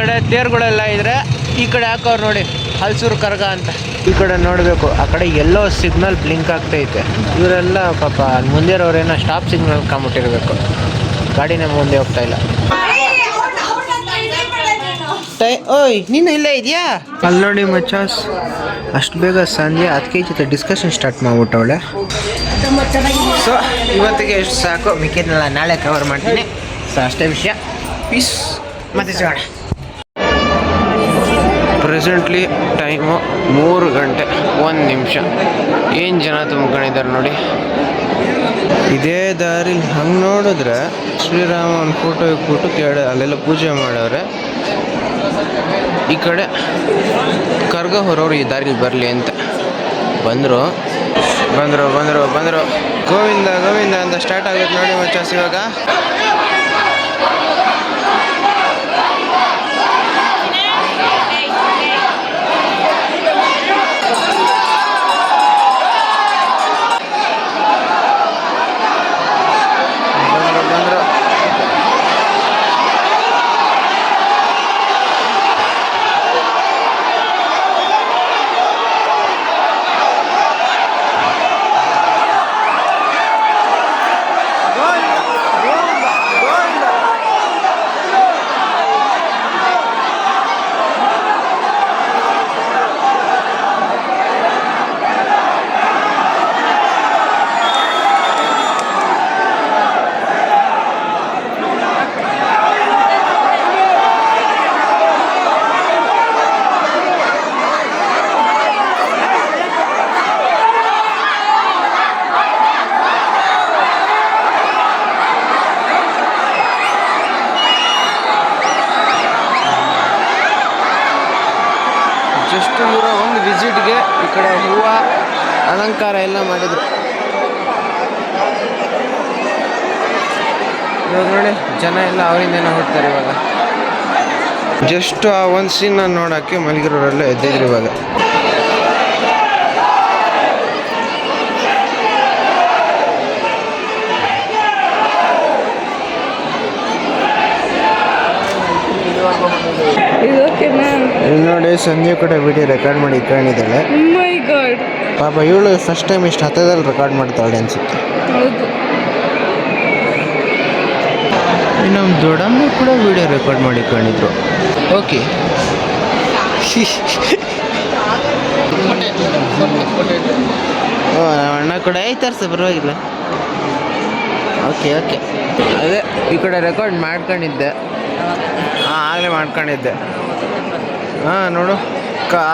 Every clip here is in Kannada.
ಕಡೆ ತೇರುಗಳೆಲ್ಲ ಇದ್ರೆ ಈ ಕಡೆ ಹಾಕೋರು ನೋಡಿ, ಹಲಸೂರು ಕರ್ಗ ಅಂತ. ಈ ಕಡೆ ನೋಡಬೇಕು, ಆ ಕಡೆ ಎಲ್ಲೋ ಸಿಗ್ನಲ್ ಬ್ಲಿಂಕ್ ಆಗ್ತೈತೆ ಇವರೆಲ್ಲ ಪಾಪ ಮುಂದೆ ಇರೋರೇನೋ ಸ್ಟಾಪ್ ಸಿಗ್ನಲ್ ಕಾಂಬಿಟ್ಟಿರ್ಬೇಕು ಗಾಡಿನೇ ಮುಂದೆ ಹೋಗ್ತಾ ಇಲ್ಲ. ಓಯ್, ನೀನು ಇಲ್ಲೇ ಇದೆಯಾ? ಅಲ್ಲಿ ನೋಡಿ ಮಚಾಸ್ ಅಷ್ಟು ಬೇಗ ಸಂಜೆ ಅದಕ್ಕೆ ಜೊತೆ ಡಿಸ್ಕಷನ್ ಸ್ಟಾರ್ಟ್ ಮಾಡ್ಬಿಟ್ಟವಳೆ ಸೊ ಇವತ್ತಿಗೆ ಎಷ್ಟು ಸಾಕು ಮಿಕ್ಕಿದ್ನೆಲ್ಲ ನಾಳೆ ಕವರ್ ಮಾಡ್ತೀನಿ. ಸೊ ಅಷ್ಟೇ ವಿಷಯ. ಪೀಸ್ ಮತ್ತೆ ಸಿಗೋಣ. ಪ್ರೆಸೆಂಟ್ಲಿ ಟೈಮು ಮೂರು ಗಂಟೆ ಒಂದು ನಿಮಿಷ. ಏನು ಜನ ತುಂಬ್ಕೊಂಡಿದ್ದಾರೆ ನೋಡಿ. ಇದೇ ದಾರಿಲಿ ಹಂಗೆ ನೋಡಿದ್ರೆ ಶ್ರೀರಾಮ ಒಂದು ಫೋಟೋ ಇಟ್ಬಿಟ್ಟು ಕೇಳಿ ಅಲ್ಲೆಲ್ಲ ಪೂಜೆ ಮಾಡವ್ರೆ ಈ ಕಡೆ ಕರ್ಗ ಹೊರವ್ರು ಈ ದಾರಿಲಿ ಬರಲಿ ಅಂತ. ಬಂದರು. ಬಂದರು ಬಂದರು ಬಂದರು. ಗೋವಿಂದ ಗೋವಿಂದ ಅಂತ ಸ್ಟಾರ್ಟ್ ಆಗುತ್ತೆ ನೋಡಿ ಮಚ್ಚಾಸ್ ಇವಾಗ ಬಂದರು ಬಂದರು ಜಸ್ಟ್ ಇರೋ ಒಂದು ವಿಸಿಟ್ಗೆ ಈ ಕಡೆ ಹೂವು ಅಲಂಕಾರ ಎಲ್ಲ ಮಾಡಿದ್ರು. ಇವಾಗ ನೋಡಿ ಜನ ಎಲ್ಲ ಅವರಿಂದೇನ ಹೋಗ್ತಾರೆ ಇವಾಗ. ಜಸ್ಟ್ ಆ ಒಂದು ಸೀನ್ ನೋಡೋಕ್ಕೆ ಮಲಗಿರೋರೆಲ್ಲ ಎದ್ದಿದ್ರು ಇವಾಗ. ನೋಡಿ ಸಂಜೆ ಕೂಡ ವಿಡಿಯೋ ರೆಕಾರ್ಡ್ ಮಾಡಿ ಗಾಡ್ ಪಾಪ ಇವಳು ಫಸ್ಟ್ ಟೈಮ್ ಇಷ್ಟು ಹತ್ತದಲ್ಲಿ ರೆಕಾರ್ಡ್ ಮಾಡ್ತಾಳೆ ಅನ್ಸುತ್ತೆ. ಹೌದು. ನಮ್ಮ ದೊಡ್ಡಮ್ಮ ಕೂಡ ವಿಡಿಯೋ ರೆಕಾರ್ಡ್ ಮಾಡಿಕೊಂಡಿದ್ರು. ಓಕೆ ಅಣ್ಣ ಕೂಡ ಐತಾರ ಸರ್ ಪರವಾಗಿಲ್ಲ. ಓಕೆ ಓಕೆ ಅದೇ ಈ ಕಡೆ ರೆಕಾರ್ಡ್ ಮಾಡ್ಕೊಂಡಿದ್ದೆ. ಹಾಂ ಆಗಲೇ ಮಾಡ್ಕೊಂಡಿದ್ದೆ. ಹಾಂ ನೋಡು.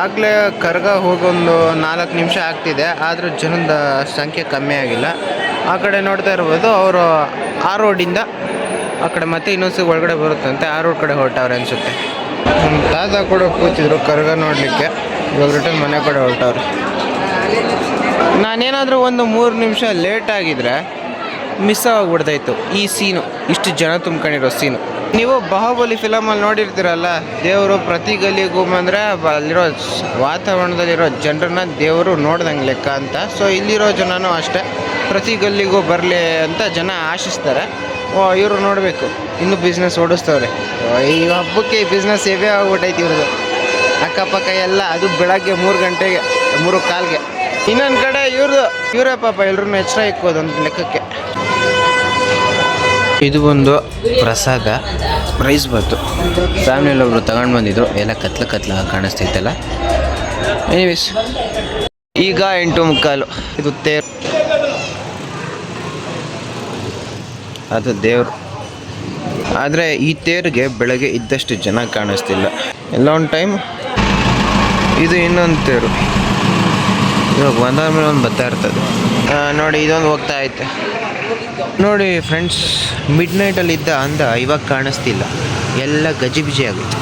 ಆಗಲೇ ಕರ್ಗ ಹೋಗೊಂದು ನಾಲ್ಕು ನಿಮಿಷ ಆಗ್ತಿದೆ, ಆದರೂ ಜನದ ಸಂಖ್ಯೆ ಕಮ್ಮಿ ಆಗಿಲ್ಲ. ಆ ಕಡೆ ನೋಡ್ತಾ ಇರ್ಬೋದು, ಅವರು ಆ ರೋಡಿಂದ ಆ ಕಡೆ ಮತ್ತೆ ಇನ್ನೊಂದ್ಸಿ ಒಳಗಡೆ ಬರುತ್ತಂತೆ, ಆ ರೋಡ್ ಕಡೆ ಹೊರಟವ್ರೆ ಅನಿಸುತ್ತೆ. ನಮ್ಮ ತಾತ ಕೂಡ ಕೂತಿದ್ರು ಕರ್ಗ ನೋಡಲಿಕ್ಕೆ, ಇವಾಗ ರಿಟರ್ನ್ ಮನೆ ಕಡೆ ಹೊರಟವ್ರೆ. ನಾನೇನಾದರೂ ಒಂದು ಮೂರು ನಿಮಿಷ ಲೇಟ್ ಆಗಿದ್ರೆ ಮಿಸ್ ಆಗಿಬಿಡ್ತಾಯಿತ್ತು ಈ ಸೀನು ಇಷ್ಟು ಜನ ತುಂಬ್ಕೊಂಡಿರೋ ಸೀನು ನೀವು ಬಾಹುಬಲಿ ಫಿಲಮಲ್ಲಿ ನೋಡಿರ್ತೀರಲ್ಲ, ದೇವರು ಪ್ರತಿ ಗಲಿಗೂ ಬಂದರೆ ಅಲ್ಲಿರೋ ವಾತಾವರಣದಲ್ಲಿರೋ ಜನರನ್ನ ದೇವರು ನೋಡ್ದಂಗೆ ಲೆಕ್ಕ ಅಂತ. ಸೊ ಇಲ್ಲಿರೋ ಜನನೂ ಅಷ್ಟೇ. ಪ್ರತಿ ಗಲ್ಲಿಗೂ ಬರಲಿ ಅಂತ ಜನ ಆಶಿಸ್ತಾರೆ. ಓ, ಇವರು ನೋಡಬೇಕು. ಇನ್ನು ಬಿಸ್ನೆಸ್ ಓಡಿಸ್ತವ್ರೆ. ಈ ಹಬ್ಬಕ್ಕೆ ಈ ಬಿಸ್ನೆಸ್ ಸೇವೆ ಆಗ್ಬಿಟ್ಟೈತಿ ಇವ್ರದ್ದು. ಅಕ್ಕಪಕ್ಕ ಎಲ್ಲ, ಅದು ಬೆಳಗ್ಗೆ ಮೂರು ಗಂಟೆಗೆ, ಮೂರು ಕಾಲ್ಗೆ. ಇನ್ನೊಂದು ಕಡೆ ಇವ್ರದ್ದು, ಇವರೇ ಪಾಪ ಎಲ್ಲರೂ ಎಚ್ಚರ ಇಕ್ಕೋದು ಒಂದು ಲೆಕ್ಕಕ್ಕೆ. ಇದು ಒಂದು ಪ್ರಸಾದ. ಪ್ರೈಸ್ ಬಂತು ಫ್ಯಾಮಿಲಿಯಲ್ಲಿ ಒಬ್ರು ತಗೊಂಡು ಬಂದಿದ್ರು. ಎಲ್ಲ ಕತ್ಲ ಕತ್ಲ ಕಾಣಿಸ್ತೈತಲ್ಲ ಎನಿವೇಸ್ ಈಗ ಎಂಟು ಮುಕ್ಕಾಲು. ಇದು ತೇರು. ಅದು ದೇವ್ರು. ಆದರೆ ಈ ತೇರಿಗೆ ಬೆಳಗ್ಗೆ ಇದ್ದಷ್ಟು ಜನ ಕಾಣಿಸ್ತಿಲ್ಲ. ಎಲ್ಲ ಒಂದು ಟೈಮ್ ಇದು ಇನ್ನೊಂದು ತೇರು. ಇವಾಗ ಒಂದಾದ ಮೇಲೆ ಒಂದು ಬರ್ತಾ ಇರ್ತದೆ. ನೋಡಿ ಇದೊಂದು ಹೋಗ್ತಾ ಐತೆ. ನೋಡಿ ಫ್ರೆಂಡ್ಸ್ ಮಿಡ್ ನೈಟಲ್ಲಿದ್ದ ಅಂದ ಇವಾಗ ಕಾಣಿಸ್ತಿಲ್ಲ. ಎಲ್ಲ ಗಜಿಬಿಜಿ ಆಗುತ್ತೆ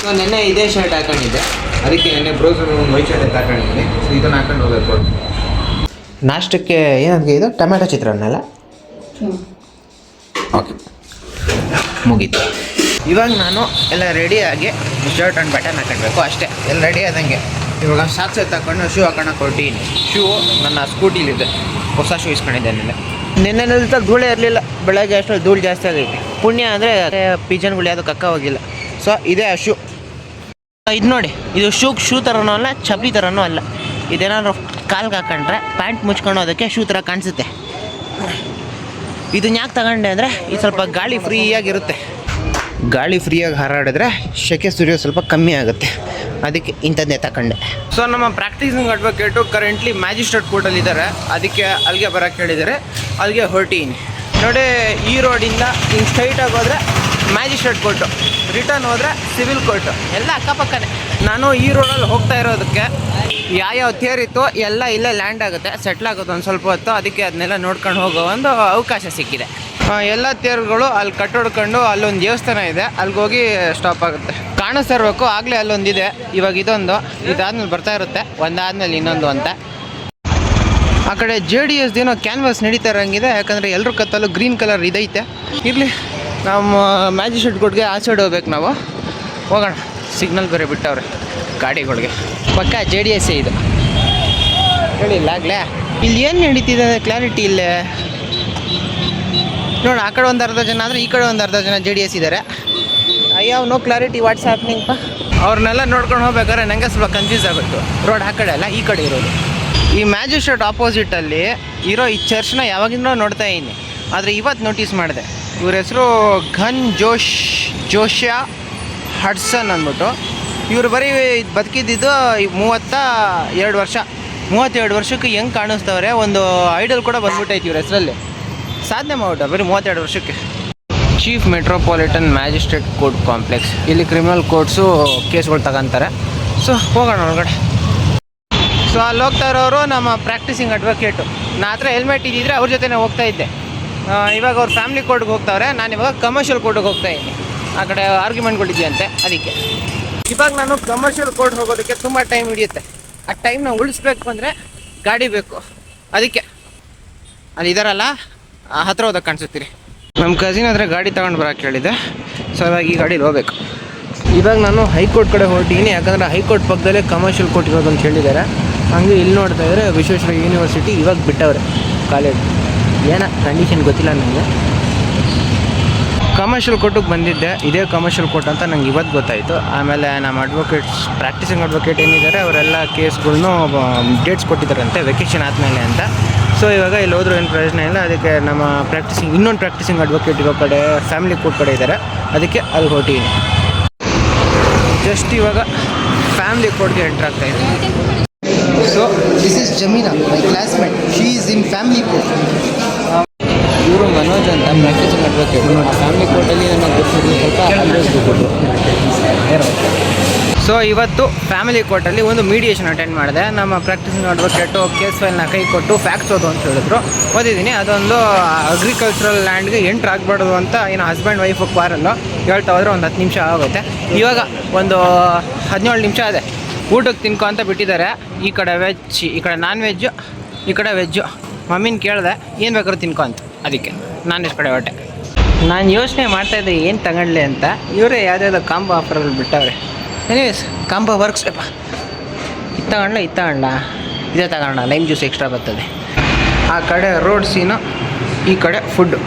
ಸೊ ನೆನ್ನೆ ಇದೇ ಶರ್ಟ್ ಹಾಕೊಂಡಿದ್ದೆ. ಅದಕ್ಕೆ ನೆನ್ನೆ ಬ್ರೋಸರ್ ಒಂದು ವೈಟ್ ಶರ್ಟ್ ಹಾಕೊಂಡಿದ್ದೀನಿ. ಸೊ ಇದನ್ನು ಹಾಕೊಂಡು ಹೋಗಬೇಕು ನಾಷ್ಟಕ್ಕೆ ಏನಂತ ಇದು? ಟೊಮ್ಯಾಟೊ ಚಿತ್ರಾನ್ನ ಅಲ್ಲ ಓಕೆ ಮುಗೀತು. ಇವಾಗ ನಾನು ಎಲ್ಲ ರೆಡಿಯಾಗಿ ಶರ್ಟ್ ಆ್ಯಂಡ್ ಬಟನ್ ಹಾಕೊಳ್ಬೇಕು ಅಷ್ಟೇ. ಎಲ್ಲ ರೆಡಿ ಆದಂಗೆ. ಇವಾಗ ಸಾಕ್ಸ್ ತಗೊಂಡು ಶೂ ಹಾಕೊಂಡು ಕೊಟ್ಟಿನಿ ಶೂ ನನ್ನ ಸ್ಕೂಟಿಲಿದೆ ಹೊಸ ಶೂ ಇಸ್ಕೊಂಡಿದ್ದೆ ನೆನ್ನೆ ನಿಲ್ತ ಧೂಳೆ ಇರಲಿಲ್ಲ. ಬೆಳಗ್ಗೆ ಅಷ್ಟರಲ್ಲಿ ಧೂಳು ಜಾಸ್ತಿ ಆಗೈತೆ. ಪುಣ್ಯ ಅಂದರೆ ಪಿಜನ್ಗಳು ಯಾವುದು ಕಕ್ಕ ಹೋಗಿಲ್ಲ. ಸೊ ಇದೇ ಆ ಶೂ ಇದು ನೋಡಿ, ಇದು ಶೂ ಶೂ ಥರನೂ ಅಲ್ಲ, ಚಪ್ಪಲಿ ಥರನೂ ಅಲ್ಲ. ಇದೇನಾದ್ರು ಕಾಲ್ಗೆ ಹಾಕೊಂಡ್ರೆ ಪ್ಯಾಂಟ್ ಮುಚ್ಕೊಂಡು ಅದಕ್ಕೆ ಶೂ ಥರ ಕಾಣಿಸುತ್ತೆ. ಇದನ್ನ ಯಾಕೆ ತಗೊಂಡೆ ಅಂದರೆ, ಇದು ಸ್ವಲ್ಪ ಗಾಳಿ ಫ್ರೀಯಾಗಿರುತ್ತೆ ಗಾಳಿ ಫ್ರೀಯಾಗಿ ಹಾರಾಡಿದ್ರೆ, ಶೆಕೆ ಸುರಿಯೋದು ಸ್ವಲ್ಪ ಕಮ್ಮಿ ಆಗುತ್ತೆ. ಅದಕ್ಕೆ ಇಂಥದ್ದೇ ತಗೊಂಡೆ ಸೊ ನಮ್ಮ ಪ್ರಾಕ್ಟೀಸಿಂಗ್ ಅಡ್ವೊಕೇಟು ಕರೆಂಟ್ಲಿ ಮ್ಯಾಜಿಸ್ಟ್ರೇಟ್ ಕೋರ್ಟಲ್ಲಿ ಇದ್ದಾರೆ ಅದಕ್ಕೆ ಅಲ್ಲಿಗೆ ಬರೋಕ್ಕೆ ಹೇಳಿದ್ದಾರೆ. ಅಲ್ಲಿಗೆ ಹೊರಟೀನಿ ನೋಡಿ ಈ ರೋಡಿಂದ ಹಿಂಗೆ ಸ್ಟ್ರೈಟಾಗಿ ಹೋದರೆ ಮ್ಯಾಜಿಸ್ಟ್ರೇಟ್ ಕೋರ್ಟು ರಿಟರ್ನ್ ಹೋದರೆ ಸಿವಿಲ್ ಕೋರ್ಟು ಎಲ್ಲ ಅಕ್ಕಪಕ್ಕನೇ. ನಾನು ಈ ರೋಡಲ್ಲಿ ಹೋಗ್ತಾ ಇರೋದಕ್ಕೆ ಯಾವ್ಯಾವ ಥಿಯರ್ ಇತ್ತು ಎಲ್ಲ ಇಲ್ಲೇ ಲ್ಯಾಂಡ್ ಆಗುತ್ತೆ ಸೆಟ್ಲ್ ಆಗುತ್ತೆ ಒಂದು ಸ್ವಲ್ಪ ಹೊತ್ತು. ಅದಕ್ಕೆ ಅದನ್ನೆಲ್ಲ ನೋಡ್ಕೊಂಡು ಹೋಗೋ ಒಂದು ಅವಕಾಶ ಸಿಕ್ಕಿದೆ. ಎಲ್ಲ ಥಿಯರ್ಗಳು ಅಲ್ಲಿ ಕಟ್ಟೊಡ್ಕೊಂಡು ಅಲ್ಲೊಂದು ದೇವಸ್ಥಾನ ಇದೆ ಅಲ್ಲಿಗೆ ಹೋಗಿ ಸ್ಟಾಪ್ ಆಗುತ್ತೆ. ಕಾಣಿಸ್ತಾ ಇರಬೇಕು ಆಗಲೇ ಅಲ್ಲೊಂದಿದೆ. ಇವಾಗ ಇದೊಂದು, ಇದಾದ್ಮೇಲೆ ಬರ್ತಾ ಇರುತ್ತೆ, ಒಂದಾದ್ಮೇಲೆ ಇನ್ನೊಂದು ಅಂತ. ಆ ಕಡೆ ಜೆ ಡಿ ಎಸ್ ದಿನ ಕ್ಯಾನ್ವಾಸ್ ನಡೀತಾ ಇರೋಂಗಿದೆ, ಯಾಕಂದರೆ ಎಲ್ಲರೂ ಕತ್ತಲ್ಲೂ ಗ್ರೀನ್ ಕಲರ್ ಇದೈತೆ. ಇರಲಿ, ನಮ್ಮ ಮ್ಯಾಜಿಸ್ಟ್ರೇಟ್ ಕೋರ್ಟ್ಗೆ ಆ ಸೈಡ್ ಹೋಗ್ಬೇಕು ನಾವು. ಹೋಗೋಣ. ಸಿಗ್ನಲ್ ಬೇರೆ ಬಿಟ್ಟವ್ರೆ ಗಾಡಿಗಳಿಗೆ. ಪಕ್ಕ ಜೆ ಡಿ ಎಸ್ ಇದು. ಹೇಳಿಲ್ಲ ಆಗ್ಲೇ ಇಲ್ಲಿ ಏನು ನಡೀತಿದೆ ಕ್ಲಾರಿಟಿ ಇಲ್ಲೇ? ನೋಡಿ ಆ ಕಡೆ ಒಂದು ಅರ್ಧ ಜನ ಆದರೆ ಈ ಕಡೆ ಒಂದು ಅರ್ಧ ಜನ ಜೆ ಡಿ ಎಸ್ ಇದ್ದಾರೆ ಅಯ್ಯೋ ನೋ ಕ್ಲಾರಿಟಿ ವಾಟ್ಸ್ ಹ್ಯಾಪ್ನಿಂಗ್ಪ ಅವ್ರನ್ನೆಲ್ಲ ನೋಡ್ಕೊಂಡು ಹೋಗ್ಬೇಕಾದ್ರೆ ನನಗೆ ಸ್ವಲ್ಪ ಕನ್ಫ್ಯೂಸ್ ಆಗುತ್ತೆ. ರೋಡ್ ಆ ಕಡೆ ಅಲ್ಲ ಈ ಕಡೆ ಇರೋದು. ಈ ಮ್ಯಾಜಿಸ್ಟ್ರೇಟ್ ಆಪೋಸಿಟಲ್ಲಿ ಇರೋ ಈ ಚರ್ಚ್ನ ಯಾವಾಗಿಂದ ನೋಡ್ತಾ ಇದ್ದೀನಿ. ಆದರೆ ಇವತ್ತು ನೋಟಿಸ್ ಮಾಡಿದೆ. ಇವ್ರ ಹೆಸರು ಘನ್ ಜೋಶ್ ಜೋಶ್ಯ. ಹಡ್ಸನ್ ಅಂದ್ಬಿಟ್ಟು. ಇವರು ಬರೀ ಬದುಕಿದ್ದಿದ್ದು ಮೂವತ್ತ ಎರಡು ವರ್ಷ. ಮೂವತ್ತೆರಡು ವರ್ಷಕ್ಕೆ ಹೆಂಗೆ ಕಾಣಿಸ್ತವ್ರೆ? ಒಂದು ಐಡಲ್ ಕೂಡ ಬಂದ್ಬಿಟ್ಟೈತಿ ಇವ್ರ ಹೆಸರಲ್ಲಿ. ಸಾಧನೆ ಮಾಡ್ಬಿಟ್ಟು ಬರೀ ಮೂವತ್ತೆರಡು ವರ್ಷಕ್ಕೆ. Chief metropolitan magistrate court complex ಇಲ್ಲಿ ಕ್ರಿಮಿನಲ್ ಕೋರ್ಟ್ಸು ಕೇಸ್ಗಳು ತಗೊಂತಾರೆ. ಸೊ ಹೋಗೋಣ ಒಳಗಡೆ ಸೊ ಅಲ್ಲಿ ಹೋಗ್ತಾ ಇರೋರು ನಮ್ಮ ಪ್ರಾಕ್ಟೀಸಿಂಗ್ ಅಡ್ವೊಕೇಟು ನಾ ಹತ್ರ ಹೆಲ್ಮೆಟ್ ಇದ್ದಿದ್ರೆ ಅವ್ರ ಜೊತೆ ಹೋಗ್ತಾ ಇದ್ದೆ. ಇವಾಗ ಅವ್ರ ಫ್ಯಾಮಿಲಿ ಕೋರ್ಟ್ಗೆ ಹೋಗ್ತಾವ್ರೆ. ನಾನು ಇವಾಗ ಕಮರ್ಷಿಯಲ್ ಕೋರ್ಟ್ಗೆ ಹೋಗ್ತಾ ಇದ್ದೀನಿ. ಆ ಕಡೆ ಆರ್ಗ್ಯುಮೆಂಟ್ಗಳಿದೆಯಂತೆ ಅದಕ್ಕೆ. ಇವಾಗ ನಾನು ಕಮರ್ಷಿಯಲ್ ಕೋರ್ಟ್ ಹೋಗೋದಕ್ಕೆ ತುಂಬ ಟೈಮ್ ಹಿಡಿಯುತ್ತೆ. ಆ ಟೈಮ್ನ ಉಳಿಸ್ಬೇಕು ಅಂದರೆ ಗಾಡಿ ಬೇಕು. ಅದಕ್ಕೆ. ಅಲ್ಲಿ ಇದಾರಲ್ಲ ಹತ್ರ ಹೋದಾಗ ಕಾಣಿಸುತ್ತೀರಿ. ನಮ್ಮ ಕಸಿನ್ ಹತ್ರ ಗಾಡಿ ತಗೊಂಡು ಬರೋಕೆ ಹೇಳಿದೆ. ಸೊ ಈ ಗಾಡೀಲಿ ಹೋಗ್ಬೇಕು. ಇವಾಗ ನಾನು ಹೈಕೋರ್ಟ್ ಕಡೆ ಹೊರಟಿದ್ದೀನಿ ಯಾಕಂದರೆ ಹೈಕೋರ್ಟ್ ಪಕ್ಕದಲ್ಲೇ ಕಮರ್ಷಿಯಲ್ ಕೋರ್ಟ್ ಇರೋದು ಅಂತ ಹೇಳಿದ್ದಾರೆ. ಹಂಗೆ ಇಲ್ಲಿ ನೋಡ್ತಾ ಇದ್ದಾರೆ ವಿಶ್ವೇಶ್ವರ ಯೂನಿವರ್ಸಿಟಿ ಇವಾಗ ಬಿಟ್ಟವ್ರೆ ಕಾಲೇಜ್. ಏನ ಕಂಡೀಷನ್ ಗೊತ್ತಿಲ್ಲ ನನಗೆ. ಕಮರ್ಷಿಯಲ್ ಕೋರ್ಟಿಗೆ ಬಂದಿದ್ದೆ. ಇದೇ ಕಮರ್ಷಿಯಲ್ ಕೋರ್ಟ್ ಅಂತ ನಂಗೆ ಇವತ್ತು ಗೊತ್ತಾಯಿತು. ಆಮೇಲೆ ನಮ್ಮ ಅಡ್ವೊಕೇಟ್ಸ್ ಪ್ರಾಕ್ಟೀಸಿಂಗ್ ಅಡ್ವೊಕೇಟ್ ಏನಿದ್ದಾರೆ, ಅವರೆಲ್ಲ ಕೇಸ್ಗಳನ್ನು ಡೇಟ್ಸ್ ಕೊಟ್ಟಿದ್ದಾರಂತೆ ವೆಕೇಷನ್ ಆದಮೇಲೆ ಅಂತ. ಸೊ ಇವಾಗ ಇಲ್ಲಿ ಹೋದ್ರೂ ಏನು ಪ್ರಯೋಜನ ಇಲ್ಲ. ಅದಕ್ಕೆ ನಮ್ಮ ಪ್ರಾಕ್ಟೀಸಿಂಗ್ ಇನ್ನೊಂದು ಪ್ರಾಕ್ಟೀಸಿಂಗ್ ಅಡ್ವೊಕೇಟ್ ಇರೋ ಕಡೆ ಫ್ಯಾಮಿಲಿ ಕೋರ್ಟ್ ಕಡೆ ಇದ್ದಾರೆ. ಅದಕ್ಕೆ ಅಲ್ಲಿ ಹೊರಟಿದ್ದೀನಿ ಜಸ್ಟ್ ಇವಾಗ ಫ್ಯಾಮಿಲಿ ಕೋರ್ಟ್ಗೆ ಎಂಟ್ರ್ ಆಗ್ತಾ ಇದೆ so this is Jameena my classmate she is in family court ಇವರು ಮನೋಜ್ ಅಂತ ಪ್ರಾಕ್ಟೀಸಿಂಗ್ ಅಡ್ವೊಕೇಟ್ ಫ್ಯಾಮಿಲಿ ಕೋರ್ಟಲ್ಲಿ ನನ್ನ ಗುರುತಿದ್ದು ಸ್ವಲ್ಪ ಸೊ ಇವತ್ತು ಫ್ಯಾಮಿಲಿ ಕೋರ್ಟಲ್ಲಿ ಒಂದು ಮೀಡಿಯೇಷನ್ ಅಟೆಂಡ್ ಮಾಡಿದೆ. ನಮ್ಮ ಪ್ರಾಕ್ಟೀಸಿಂಗ್ ಅಡ್ವೊಕೇಟು ಕೇಸ್ ಫೈಲ್ನ ಕೈ ಕೊಟ್ಟು ಫ್ಯಾಕ್ಸ್ ಓದು ಅಂತ ಹೇಳಿದ್ರು. ಓದಿದ್ದೀನಿ. ಅದೊಂದು ಅಗ್ರಿಕಲ್ಚರಲ್ ಲ್ಯಾಂಡ್ಗೆ ಎಂಟ್ರ್ ಆಗಬಾರ್ದು ಅಂತ ಏನು ಹಸ್ಬೆಂಡ್ ವೈಫ್ ಕ್ವಾರಲ್ಲು ಹೇಳ್ತಾ ಹೋದ್ರೆ ಒಂದು ಹತ್ತು ನಿಮಿಷ ಆಗುತ್ತೆ. ಇವಾಗ ಒಂದು ಹದಿನೇಳು ನಿಮಿಷ ಅದೇ ಊಟಕ್ಕೆ ತಿನ್ಕೊ ಅಂತ ಬಿಟ್ಟಿದ್ದಾರೆ. ಈ ಕಡೆ ವೆಜ್ ಈ ಕಡೆ ನಾನ್ ವೆಜ್ಜು ಈ ಕಡೆ ವೆಜ್ಜು ಮಮ್ಮಿನ ಕೇಳಿದೆ, ಏನು ಬೇಕಾದ್ರೂ ತಿನ್ಕೊ ಅಂತ. ಅದಕ್ಕೆ, ನಾನು ಎಷ್ಟು ಕಡೆ ಹೊಟ್ಟೆ. ನಾನು ಯೋಚನೆ ಮಾಡ್ತಾಯಿದ್ದೆ ಏನು ತಗೊಳ್ಳಿ ಅಂತ. ಇವರೇ ಯಾವುದ್ಯಾವುದೋ ಕಾಂಬೋ ಆಫರ್ಗಳು ಬಿಟ್ಟವ್ರೆ. ಎನಿವೇಸ್ ಕಾಂಬೋ ವರ್ಕ್ಸ್ ಅಪ್ಪ ಇದು ತಗೊಂಡ್ಲ ಇದು ತಗೊಂಡ್ಲ? ಇದೇ ತಗೊಂಡ ಲೈಮ್ ಜ್ಯೂಸ್ ಎಕ್ಸ್ಟ್ರಾ ಬರ್ತದೆ. ಆ ಕಡೆ ರೋಡ್ ಸೀನು ಈ ಕಡೆ ಫುಡ್ಡು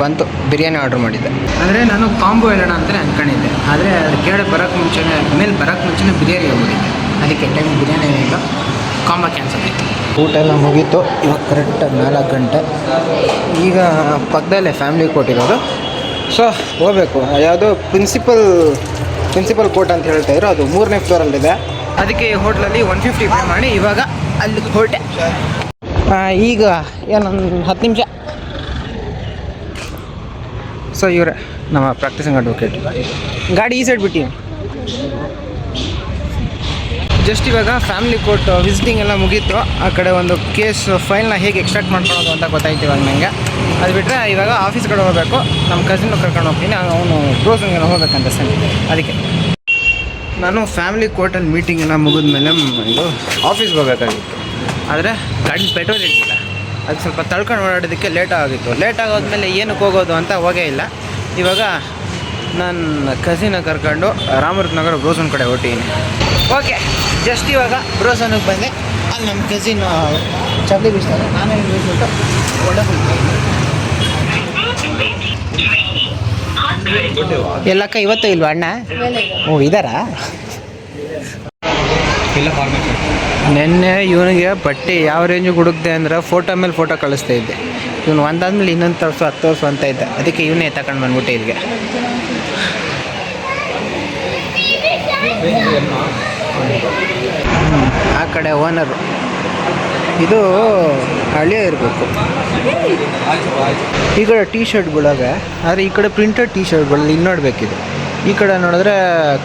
ಬಂತು, ಬಿರಿಯಾನಿ ಆರ್ಡ್ರ್ ಮಾಡಿದ್ದೆ. ಅಂದರೆ ನಾನು ಕಾಂಬೋ ಹೇಳೋಣ ಅಂತಲೇ ಅಂದ್ಕೊಂಡಿದ್ದೆ ಆದರೆ ಅದು ಕೇಳಿ ಬರೋಕ್ಕೆ ಮುಂಚೆನೇ, ಮೇಲೆ ಬರೋಕ್ಕೆ ಮುಂಚೆನೇ ಬಿರಿಯಾನಿ ಹೋಗಿದ್ದೆ ಅದಕ್ಕೆ ಟೈಮ್ ಬಿರಿಯಾನಿ ಇಲ್ಲ. ಕಾಂಬೋ ಕ್ಯಾನ್ಸಲ್ ಆಯಿತು. ಊಟ ಎಲ್ಲ ಮುಗೀತು ಇವಾಗ ಕರೆಕ್ಟ್ ನಾಲ್ಕು ಗಂಟೆ. ಈಗ ಪಕ್ಕದಲ್ಲೇ ಫ್ಯಾಮಿಲಿ ಕೊಟ್ಟಿರೋದು ಇರೋದು. ಸೊ ಹೋಗಬೇಕು. ಯಾವುದು ಪ್ರಿನ್ಸಿಪಲ್ ಪ್ರಿನ್ಸಿಪಲ್ ಕೋರ್ಟ್ ಅಂತ ಹೇಳ್ತಾ ಇದ್ರು ಅದು ಮೂರನೇ ಫ್ಲೋರಲ್ಲಿದೆ ಅದಕ್ಕೆ ಹೋಟ್ಲಲ್ಲಿ ಒನ್ ಫಿಫ್ಟಿ ಪೇ ಮಾಡಿ ಇವಾಗ ಅಲ್ಲಿ ಹೊರಟೆ ಈಗ ಏನೊಂದು ಹತ್ತು ನಿಮಿಷ. ಸೊ ಇವರೇ ನಮ್ಮ ಪ್ರಾಕ್ಟೀಸಿಂಗ್ ಅಡ್ವೊಕೇಟ್ ಗಾಡಿ ಈ ಸೈಡ್ ಬಿಟ್ಟಿವಿ ಜಸ್ಟ್ ಇವಾಗ ಫ್ಯಾಮಿಲಿ ಕೋರ್ಟ್ ವಿಸಿಟಿಂಗ್ ಎಲ್ಲ ಮುಗೀತು. ಆ ಕಡೆ ಒಂದು ಕೇಸ್ ಫೈಲ್ನ ಹೇಗೆ ಎಕ್ಸ್ಟ್ರಾಕ್ಟ್ ಮಾಡ್ಕೊಳ್ಳೋದು ಅಂತ ಗೊತ್ತಾಯ್ತು ಇವಾಗ ನನಗೆ ಅದು ಬಿಟ್ಟರೆ ಇವಾಗ ಆಫೀಸ್ ಕಡೆ ಹೋಗಬೇಕು. ನಮ್ಮ ಕಸಿನ್ ಕರ್ಕೊಂಡು ಹೋಗ್ತೀನಿ. ಅವನು ಬ್ರೋಸಿಂಗ್ ಹೋಗ್ಬೇಕಂತ ಸರ್. ಅದಕ್ಕೆ. ನಾನು ಫ್ಯಾಮಿಲಿ ಕೋರ್ಟಲ್ಲಿ ಮೀಟಿಂಗ್ ಎಲ್ಲ ಮುಗಿದ್ಮೇಲೆ ಇದು ಆಫೀಸ್ಗೆ ಹೋಗಬೇಕಾಗಿತ್ತು. ಆದರೆ ಗಾಡಿ ಪೆಟ್ರೋಲ್ ಇರಲಿಲ್ಲ ಅದು ಸ್ವಲ್ಪ ತಳ್ಕೊಂಡು ಓಡಾಡೋದಕ್ಕೆ ಲೇಟ್ ಆಗಿತ್ತು. ಲೇಟ್ ಆಗೋದ್ಮೇಲೆ ಏನಕ್ಕೆ ಹೋಗೋದು ಅಂತ ಹೋಗೇ ಇಲ್ಲ. ಇವಾಗ ನನ್ನ ಕಸಿನ ಕರ್ಕೊಂಡು ರಾಮರತ್ನ ನಗರ ಬ್ರೋಸನ್ ಕಡೆ ಹೊಟ್ಟಿದ್ದೀನಿ ಓಕೆ ಜಸ್ಟ್ ಇವಾಗ ಬ್ರೋಸನ್ಗೆ ಬಂದೆ. ಅಲ್ಲಿ ನಮ್ಮ ಕಸಿನ್ ಚಪ್ಪಲಿ ಬೀಸ್ತಾರೆ. ನಾನೇ ಬೀಸ್ಬಿಟ್ಟು ಒಳ್ಳೆ ಎಲ್ಲಕ್ಕ ಇವತ್ತು ಇಲ್ವಾ ಅಣ್ಣ? ಓ ಇದಾರಾ? ನಿನ್ನೆ ಇವನಿಗೆ ಬಟ್ಟೆ ಯಾವ ರೇಂಜಿಗೆ ಹುಡುಕ್ದೆ ಅಂದ್ರೆ ಫೋಟೋ ಮೇಲೆ ಫೋಟೋ ಕಳಿಸ್ತಾ ಇದ್ದೆ. ಇವನು ಒಂದಾದ್ಮೇಲೆ ಇನ್ನೊಂದು ತೋರಿಸು ಹತ್ತು ತೋರಿಸು ಅಂತ ಇದ್ದ. ಅದಕ್ಕೆ ಇವನೇ ತಗೊಂಡು ಬಂದ್ಬಿಟ್ಟೆ ಇಲ್ಲಿಗೆ. ಆ ಕಡೆ ಓನರು ಇದು ಹಳೆಯ ಇರಬೇಕು. ಈ ಕಡೆ ಟೀ ಶರ್ಟ್ಗಳಾಗೆ ಆದರೆ ಈ ಕಡೆ ಪ್ರಿಂಟೆಡ್ ಟೀ ಶರ್ಟ್ಗಳಲ್ಲಿ ಇನ್ನು ನೋಡಬೇಕಿದೆ. ಈ ಕಡೆ ನೋಡಿದ್ರೆ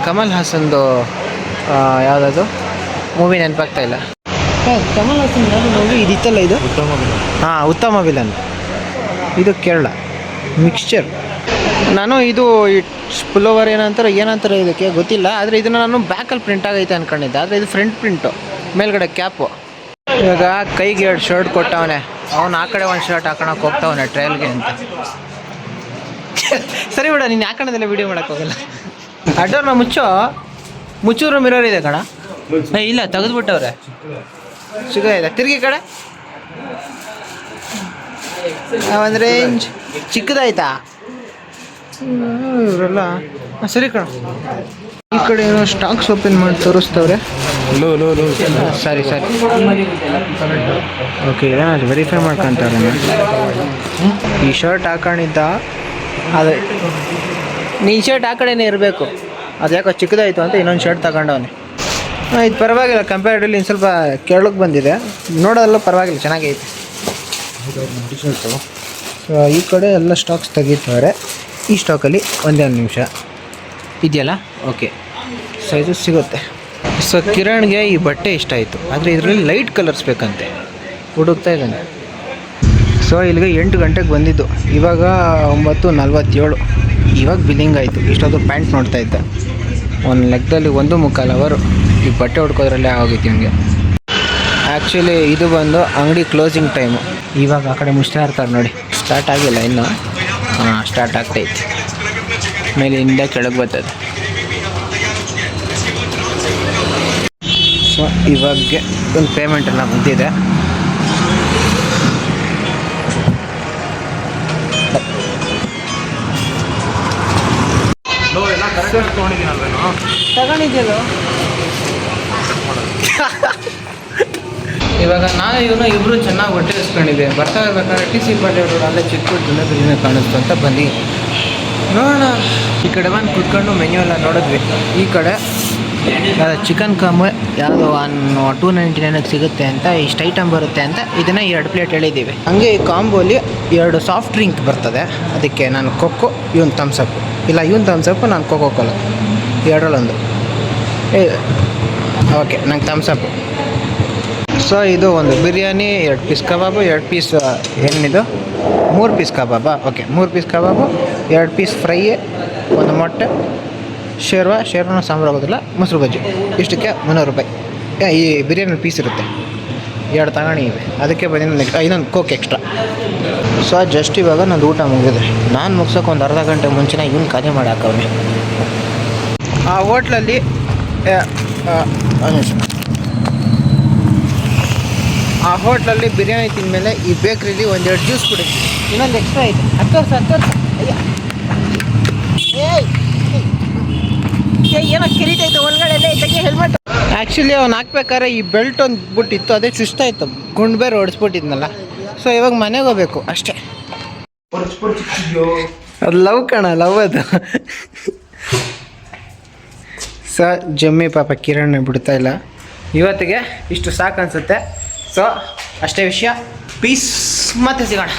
ಕಮಲ್ ಹಾಸನ್ದು ಯಾವುದದು? ಮೂವಿ ನೆನಪಾಗ್ತಾ ಇಲ್ಲ. ಕಮಲ್ ಹಾಸನ್ ನೋಡಿ ಮೂವಿ ಇದಿತ್ತಲ್ಲ ಇದು? ಹಾಂ ಉತ್ತಮ ವಿಲನ್ ಇದು ಕೇರಳ. ಮಿಕ್ಸ್ಚರ್ ನಾನು ಇದು ಪುಲೋವರ್ ಏನಂತಾರೆ ಏನಂತಾರೆ ಇದಕ್ಕೆ ಗೊತ್ತಿಲ್ಲ. ಆದರೆ ಇದನ್ನು ನಾನು ಬ್ಯಾಕಲ್ಲಿ ಪ್ರಿಂಟ್ ಆಗೈತೆ ಅಂದ್ಕೊಂಡಿದ್ದೆ ಆದರೆ ಇದು ಫ್ರಂಟ್ ಪ್ರಿಂಟು ಮೇಲ್ಗಡೆ ಕ್ಯಾಪು ಇವಾಗ ಕೈಗೆ ಎರಡು ಶರ್ಟ್ ಕೊಟ್ಟವನೆ. ಅವನು ಆ ಕಡೆ ಒಂದು ಶರ್ಟ್ ಹಾಕೋಣಕ್ಕೆ ಹೋಗ್ತಾವನೆ ಟ್ರಯಲ್ಗೆ ಅಂತ. ಸರಿ ಬಿಡ, ನೀನು ಹಾಕೋಣದೆಲ್ಲ ವೀಡಿಯೋ ಮಾಡಕ್ಕೆ ಹೋಗಲ್ಲ? ಅಡ್ಡೋರ್ನ ಮುಚ್ಚೋ? ಮುಚ್ಚೂರು ಮಿರರ್ ಇದೆ ಕಣ. ಇಲ್ಲ, ತೆಗೆದ್ಬಿಟ್ಟವ್ರೆ. ಸಿಗ ಇದೆ. ತಿರುಗಿ ಕಡೆ. ಒಂದು ರೇಂಜ್ ಚಿಕ್ಕದಾಯ್ತಾ? ಇವರೆಲ್ಲ? ಸರಿ ಕಣ. ಈ ಕಡೆ ಏನೋ ಸ್ಟಾಕ್ಸ್ ಓಪನ್ ಮಾಡಿ ತೋರಿಸ್ತವ್ರೆ. Low low low. ಸರಿ ಸರಿ. ಓಕೆ ವೆರಿಫೈ ಮಾಡ್ಕೊಂತಾರೆ ಈ ಶರ್ಟ್ ಹಾಕೊಂಡಿದ್ದ ಅದೇ ನೀನು ಶರ್ಟ್ ಆ ಕಡೆನೇ ಇರಬೇಕು. ಅದು ಯಾಕೋ ಚಿಕ್ಕದಾಯಿತು ಅಂತ ಇನ್ನೊಂದು ಶರ್ಟ್ ತಗೊಂಡವನೆ. ಇದು ಪರವಾಗಿಲ್ಲ ಕಂಪೇರ್ಡ್ಲಿ ಇನ್ನು ಸ್ವಲ್ಪ ಕೆಳಗೆ ಬಂದಿದೆ. ನೋಡೋದೆಲ್ಲ ಪರವಾಗಿಲ್ಲ ಚೆನ್ನಾಗೈತೆ. ಸೊ ಈ ಕಡೆ ಎಲ್ಲ ಸ್ಟಾಕ್ಸ್ ತೆಗಿತಾರೆ ಈ ಸ್ಟಾಕಲ್ಲಿ ಒಂದೇ ಒಂದು ನಿಮಿಷ. ಇದೆಯಲ್ಲ? ಓಕೆ. ಸೈಜು ಸಿಗುತ್ತೆ. ಸೊ, ಕಿರಣ್ಗೆ ಈ ಬಟ್ಟೆ ಇಷ್ಟ ಆಯಿತು. ಆದರೆ ಇದರಲ್ಲಿ ಲೈಟ್ ಕಲರ್ಸ್ ಬೇಕಂತೆ. ಹುಡುಕ್ತಾ ಇದ್ದಾನೆ. ಸೊ, ಇಲ್ಲಿಗೆ ಎಂಟು ಗಂಟೆಗೆ ಬಂದಿದ್ದು. ಇವಾಗ ಒಂಬತ್ತು ನಲ್ವತ್ತೇಳು. ಇವಾಗ ಬಿಲ್ಲಿಂಗ್ ಆಯಿತು. ಇಷ್ಟೊತ್ತು ಪ್ಯಾಂಟ್ ನೋಡ್ತಾ ಇದ್ದ. ಒಂದು ಲೆಕ್ಕದಲ್ಲಿ ಒಂದು ಮುಕ್ಕಾಲು ಅವರು. ಈ ಬಟ್ಟೆ ಹುಡ್ಕೋದ್ರಲ್ಲೇ ಆಗೋಗಿತ್ತು ನಿಮಗೆ ಆ್ಯಕ್ಚುಲಿ ಇದು ಬಂದು ಅಂಗಡಿ ಕ್ಲೋಸಿಂಗ್ ಟೈಮು ಇವಾಗ ಆ ಕಡೆ ಮುಷ್ಟಾರ್ತಾರೆ ಇರ್ತಾರೆ ನೋಡಿ. ಸ್ಟಾರ್ಟ್ ಆಗಿಲ್ಲ ಇನ್ನು. ಹಾಂ ಸ್ಟಾರ್ಟ್ ಆಗ್ತೈತಿ ಮೇಲಿಂದ ಕೆಳಗೆ ಬರ್ತದೆ. ಸೊ ಇವಾಗ ಒಂದು ಪೇಮೆಂಟ್ ಎಲ್ಲ ಬಂದಿದೆ. ತಗೊಂಡಿದ್ಯಲ್ಲ ಇವಾಗ ನಾನು ಇವನು ಇಬ್ಬರು ಚೆನ್ನಾಗಿ ಹೊಟ್ಟೆ ಇಸ್ಕೊಂಡಿದ್ದೆ ಬರ್ತಾ ಇರ್ಬೇಕಾದ್ರೆ ಟಿ ಸಿ ಪಾಟೀಲ್ ರೋಡ್ ಅಲ್ಲೇ ಚಿಕ್ಕ ದಿನ ಕಾಣಿಸ್ತು ಅಂತ ಬಂದು ನೋಡೋಣ. ಈ ಕಡೆ ಬಂದು ಕುತ್ಕೊಂಡು ಮೆನ್ಯೂ ಎಲ್ಲ ನೋಡಿದ್ವಿ. ಈ ಕಡೆ ಚಿಕನ್ ಕಮ್ಮು ಯಾವುದು ಒನ್ ಟೂ ನೈಂಟಿ ನೈನಿಗೆ ಸಿಗುತ್ತೆ ಅಂತ, ಇಷ್ಟು ಐಟಮ್ ಬರುತ್ತೆ ಅಂತ ಇದನ್ನು ಎರಡು ಪ್ಲೇಟ್ ಹೇಳಿದ್ದೀವಿ. ಹಾಗೆ ಈ ಕಾಂಬೋಲಿ ಎರಡು ಸಾಫ್ಟ್ ಡ್ರಿಂಕ್ ಬರ್ತದೆ. ಅದಕ್ಕೆ ನಾನು ಕೊಕ್ಕೋ ಇವನ್ ಥಮ್ಸಪ್ ಇಲ್ಲ, ಇವನ್ ಥಮ್ಸಪ್ ನಾನು ಕೊಕೋ ಕೋಲ ಎರಡರಲ್ಲೊಂದು. ಏ ಓಕೆ ನಂಗೆ ಥಮ್ಸಪ್ ಸೊ, ಇದು ಒಂದು ಬಿರಿಯಾನಿ, ಎರಡು ಪೀಸ್ ಕಬಾಬು, ಎರಡು ಪೀಸ್ ಏನಿದು ಮೂರು ಪೀಸ್ ಕಬಾಬಾ. ಓಕೆ ಮೂರು ಪೀಸ್ ಕಬಾಬು, ಎರಡು ಪೀಸ್ ಫ್ರೈ ಒಂದು ಮೊಟ್ಟೆ, ಶೇರ್ವ, ಶೇರ್ವನ ಸಾಂಬಾರು ಆಗೋದಿಲ್ಲ, ಮೊಸರು ಬಜ್ಜಿ. ಇಷ್ಟಕ್ಕೆ ಮುನ್ನೂರು ರೂಪಾಯಿ. ಈ ಬಿರಿಯಾನಿ ಪೀಸ್ ಇರುತ್ತೆ. ಎರಡು ತಗೊಂಡಿವೆ ಅದಕ್ಕೆ ಬಂದಿದ್ದು ಇನ್ನೊಂದು ಕೋಕ್ ಎಕ್ಸ್ಟ್ರಾ ಸೊ ಜಸ್ಟ್ ಇವಾಗ ನಂದು ಊಟ ಮುಗಿದೆ ನಾನು ಮುಗ್ಸೋಕೆ ಒಂದು ಅರ್ಧ ಗಂಟೆ ಮುಂಚೆನೇ ಇವ್ನು ಖಾಲಿ ಮಾಡಿ ಹಾಕವ್ನೆ. ಆ ಹೋಟ್ಲಲ್ಲಿ ಆ, ಹೋಟ್ಲಲ್ಲಿ ಬಿರಿಯಾನಿ ತಿಂದಮೇಲೆ ಈ ಬೇಕ್ರಿಲಿ ಒಂದೆರಡು ಜ್ಯೂಸ್ ಕುಡಿ ಇನ್ನೊಂದು ಎಕ್ಸ್ಟ್ರಾ ಐತೆ. ಹತ್ತು ವರ್ಷ ಹತ್ತು ವರ್ಷ ಏನೋ ಕಿರಿತೈತೆ ಒಳಗಡೆ ತೆಗಿ ಹೆಲ್ಮೆಟ್ ಆ್ಯಕ್ಚುಲಿ ಅವ್ನು ಹಾಕ್ಬೇಕಾದ್ರೆ ಈ ಬೆಲ್ಟ್ ಒಂದು ಬಿಟ್ಟಿತ್ತು ಅದೇ ಸುಸ್ತಾಯ್ತು ಗುಂಡು ಬೇರೆ ಹೊಡಿಸ್ಬಿಟ್ಟಿದ್ನಲ್ಲ. ಸೊ ಇವಾಗ ಮನೆಗೆ ಹೋಗ್ಬೇಕು ಅಷ್ಟೇ. ಅದು ಲವ್ ಕಣ ಲವ್ ಅದು. ಸ ಜಮ್ಮಿ ಪಾಪ ಕಿರಣ್ ಬಿಡ್ತಾ ಇಲ್ಲ. ಇವತ್ತಿಗೆ ಇಷ್ಟು ಸಾಕು ಅನಿಸುತ್ತೆ ಸೊ ಅಷ್ಟೇ ವಿಷಯ. ಪೀಸ್ ಮತ್ತೆ ಸಿಗೋಣ.